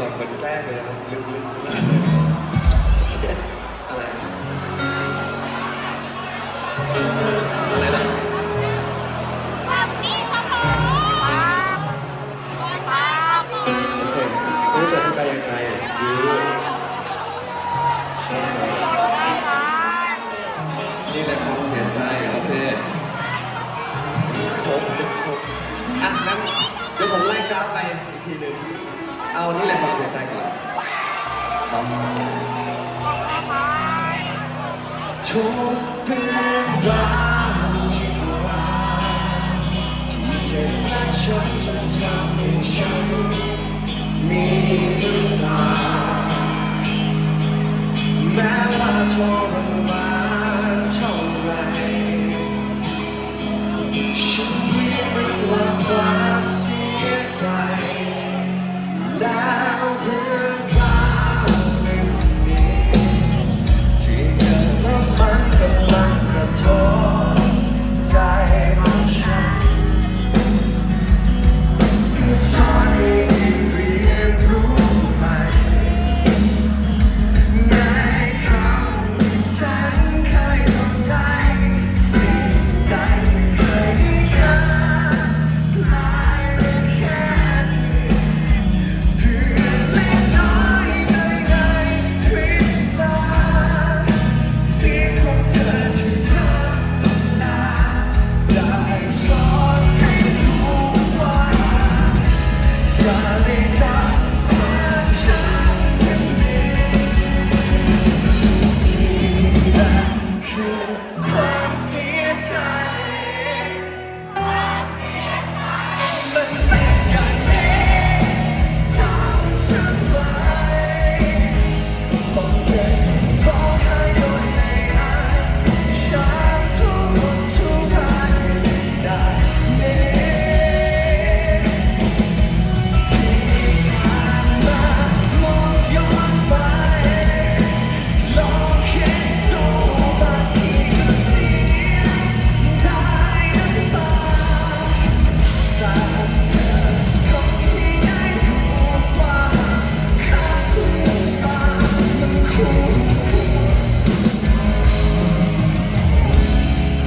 บบเหมือนแกล้งเลยนะลึกๆอะไรอะไรนะฝั่งนี้เสมอโอเคไม่รู้จะอธิบยังไงหรือนี่แหละความเสียใจโอเคครบคบอะงั้นเดี๋ยวผมไล่กราฟไปอีกทีหนึ่ง เอานี่แหละความเสียใจก่อนทุกเรื่องราวที่ผ่านที่เจ็บและฉัน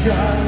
God.